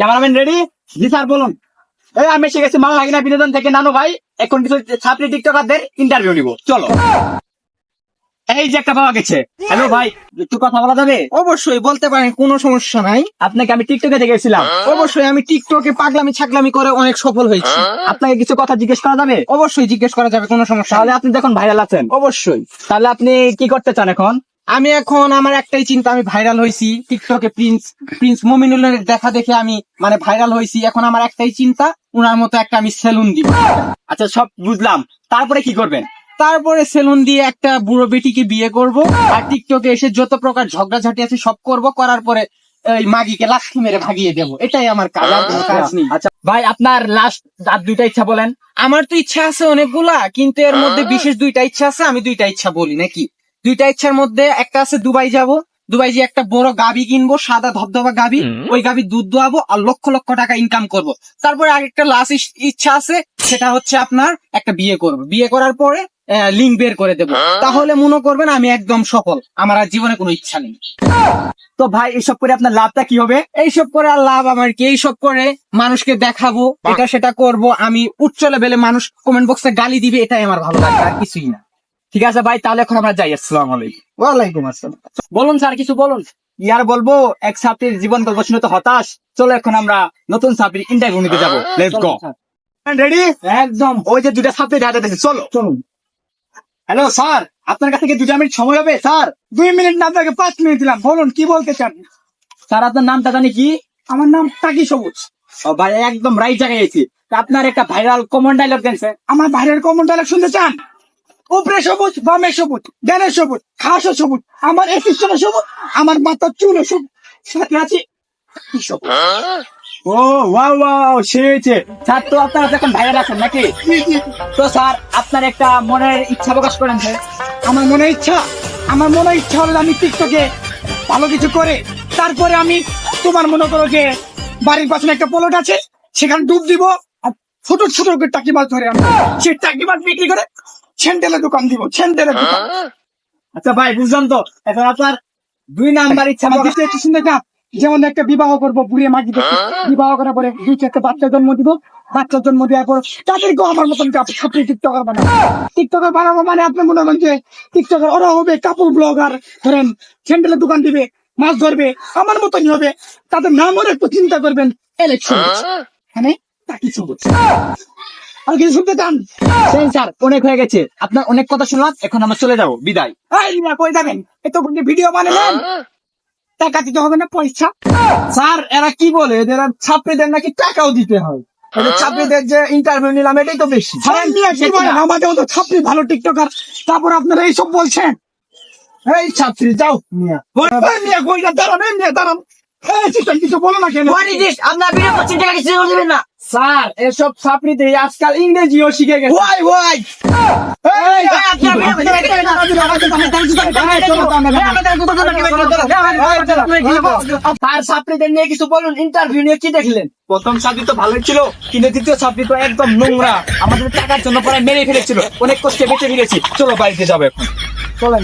Cameraman ready জি sir বলুন। এই আমি এসে গেছি মাল লাগিনা বিনোদন থেকে। নানু ভাই এখন কিছু ছাত্রী টিকটকারদের ইন্টারভিউ নিব। চলো। এই যে একটা পাওয়া গেছে। হ্যালো ভাই একটু কথা বলা যাবে? অবশ্যই বলতে পারেন কোনো সমস্যা নাই। আপনাকে আমি টিকটকে দেখেছিলাম। অবশ্যই আমি টিকটকে পাগলামি ছাগলামি করে অনেক সফল হয়েছি। আপনাকে কিছু কথা জিজ্ঞেস করা যাবে? অবশ্যই জিজ্ঞেস করা যাবে কোনো সমস্যা তাহলে আপনি দেখুন ভাইরাল আছেন। অবশ্যই। তাহলে আপনি কি করতে চান এখন? আমি এখন আমার একটাই চিন্তা আমি ভাইরাল হয়েছি টিকটকে প্রিন্স প্রিন্স মমিনুলের দেখা দেখে আমি মানে ভাইরাল হয়েছি। এখন আমার একটাই চিন্তা উনার মতো একটা আমি সেলুন দিব। আচ্ছা সব বুঝলাম। তারপরে কি করবেন? তারপরে সেলুন দিয়ে একটা বুড়ো বেটিকে বিয়ে করব। আর টিকটকে এসে যত প্রকার ঝগড়াঝাটি আছে সব করব। করার পরে এই মাগিকে লাস্ট মেরে ভাগিয়ে দেবো। এটাই আমার কাজ কাজ নেই। আচ্ছা। ভাই আপনার লাস্ট আর দুইটা ইচ্ছা বলেন। আমার তো ইচ্ছা আছে অনেকগুলা কিন্তু এর মধ্যে বিশেষ দুইটা ইচ্ছা আছে আমি দুইটা ইচ্ছা বলি নাকি? দুইটা ইচ্ছার মধ্যে একটা আছে দুবাই যাব। দুবাই যে একটা বড় গাবি কিনবো সাদা ধবধবা গাবি ওই গাবি দুধ দোয়াবো আর লক্ষ লক্ষ টাকা ইনকাম করব। তারপরে আরেকটা লাস্ট ইচ্ছা আছে সেটা হচ্ছে আপনার একটা বিয়ে করব। বিয়ে করার পরে লিঙ্ক বের করে দেবো। তাহলে মনে করবেন আমি একদম সফল। আমার আর জীবনে কোনো ইচ্ছা নেই। তো ভাই এসব করে আপনার লাভটা কি হবে? এইসব করে আর লাভ আমার কি? এইসব করে মানুষকে দেখাবো এটা সেটা করব। আমি উচ্চ লেভেলে মানুষ কমেন্ট বক্সে গালি দিবে এটাই আমার ভালো লাগে আর কিছুই না। ঠিক আছে ভাই তাহলে এখন আমরা যাই আসসালামু আলাইকুম। ওয়ালাইকুম আসসালাম। বলুন স্যার কিছু বলুন। ইয়ার বলব এক ছাত্রীর জীবন গল্প শুনে তো হতাশ। চলো এখন আমরা নতুন ছাত্রীর ইন্টারভিউ নিতে যাব। লেটস গো রেডি একদম। ওই যে দুটা ছাত্রী দেখে চলো। চলুন। হ্যালো স্যার আপনার কাছে কি দুটা মিনিট সময় হবে? স্যার দুই মিনিট না আপনাকে পাঁচ মিনিট দিলাম। বলুন কি বলতে চান? স্যার আপনার নামটা জানি কি? আমার নাম টাকি সবুজ। ও ভাই একদম রাইট জায়গায় এসেছি আপনার একটা ভাইরাল কমন ডায়লগ দেন স্যার। আমার ভাইরাল কমন ডায়লগ শুনতে চান? উপরে সবুজ, বামে সবুজ, ডানে সবুজ, ঘাসও সবুজ, আমার এসিস্ট্যান্ট সবুজ, আমার মাথার চুলও সবুজ, সাথে আছি ও, ওয়াও ওয়াও সে হয়েছে স্যার, তো আপনারা এখন ভাইরাল আছেন নাকি? তো স্যার, আপনার একটা মনের ইচ্ছা প্রকাশ করেন স্যার। আমার মনে ইচ্ছা? আমার মনে ইচ্ছা হলো আমি টিকটকে ভালো কিছু করে, তারপরে আমি তোমার মনে করো যে বাড়ির পাশে একটা প্লট আছে, সেখানে ডুব দিব, আর ছোট ছোট টাকি মাছ ধরে আনব। সেই টাকি মাছ বিক্রি করে সেন্টেলের দোকান দিব সেন্টেলের দোকান। আচ্ছা ভাই বুঝলাম তো। এখন আপনার দুই নাম্বার ইচ্ছা প্রকাশ একটু শুনতে চান? যেমন একটা বিবাহ করব বুড়িয়ে মাগি দেখে। বিবাহ করার পরে দুই চারটে বাচ্চা জন্ম দিব। বাচ্চা জন্ম দেওয়ার পর তাদেরকেও আমার মতন ছাত্রী টিকটকার বানাবো টিকটকার বানাবো মানে আপনি মনে করেন যে টিকটকার ওরা হবে কাপড় ব্লগার ধরেন স্যান্ডেলের দোকান দিবে মাছ ধরবে আমার মতনই হবে। তাদের নামও একটু চিন্তা করবেন ইলেকশন হ্যাঁ? তাকি সবুজ আর কিছু শুনতে চান? স্যার অনেক হয়ে গেছে। আপনার অনেক কথা শুনলাম এখন আমরা চলে যাব। বিদায়। কই যাবেন? এত ভিডিও বানালেন। টাকা দিতে হবে না পয়সা? স্যার এরা কি বলে? এদের ছাত্রীদের নাকি টাকাও দিতে হয়। ছাত্রীদের যে ইন্টারভিউ নিলাম এটাই তো বেশি। আমাদের মতো ছাত্রী ভালো টিকটকার। তারপর আপনারা এইসব বলছেন? এই ছাত্রী যাও মিয়া। কইটা দাঁড়ান মিয়া দাঁড়ান। কিছু বলো না কেন? আপনার ভিডিও করছেন টাকা কিছু করবেন না। স্যার এসব ছাত্রীতে আজকাল ইংরেজিও শিখে গেছে। ওয়াই ওয়াই এই আপনার video তার ছাত্রীদের নিয়ে কিছু বলুন ইন্টারভিউ নিয়ে কি দেখলেন? প্রথম ছাত্রী তো ভালোই ছিল কিন্তু দ্বিতীয় ছাত্রী তো একদম নোংরা। আমাদের টাকার জন্য পরে মেরে ফেলেছিল অনেক কষ্টে বেঁচে ফিরেছি। চলো বাড়িতে যাব এখন। চলেন